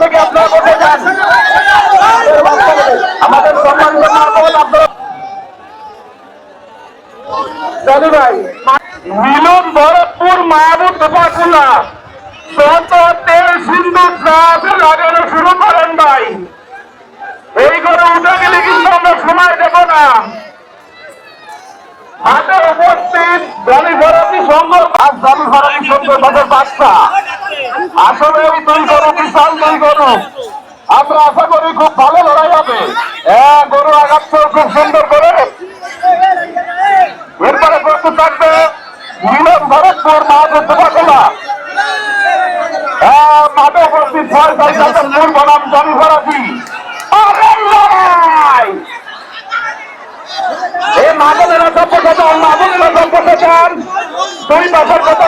থেকে এই করে উঠে গেলে কিন্তু সময় দেব না। হাতে উপস্থিত জালি ফরাসি সংঘ আর জালি ফরাসি সংঘ আসলে দুই গরু বিশাল দুই গরু আমরা আশা করি খুব ভালো লড়াই হবে। হ্যাঁ গরু আগাচ্ছে খুব সুন্দর করে। এরপরে প্রস্তুত থাকবে মিলন ভরতপুর মাহাপুর দোকাখোলা হ্যাঁ মাঠে উপস্থিত মূল বনাম দুই বছর বছর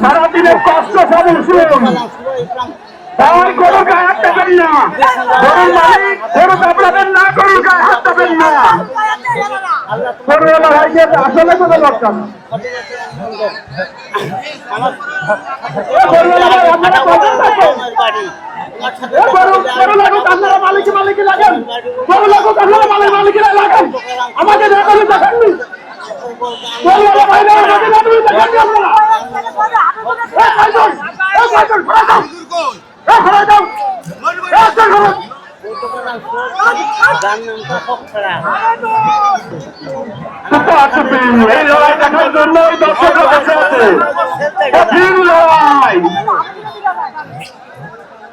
সারাদিনের কষ্ট সব শুনুন। তাই গরুর গায়ে হাত দেবেন না। গরুর মালিক গরু কাপড়াবেন না গরুর গায়ে হাত দেবেন না। কোনো আপনারা মালিকি মালিকি লাগেন।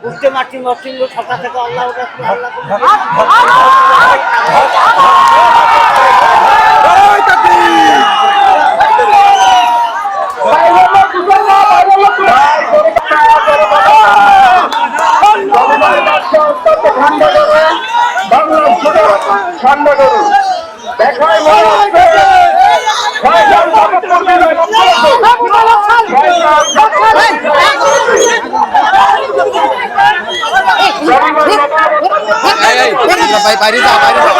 উঠতে মাটি মাটি থাকা থেকে আল্লাহ আল্লাহ ঠান্ডা করু দেখায় মনে হচ্ছে ছয়জন ভগৎপুর বিজয় এই এই ভাই বাইরে যা বাইরে যা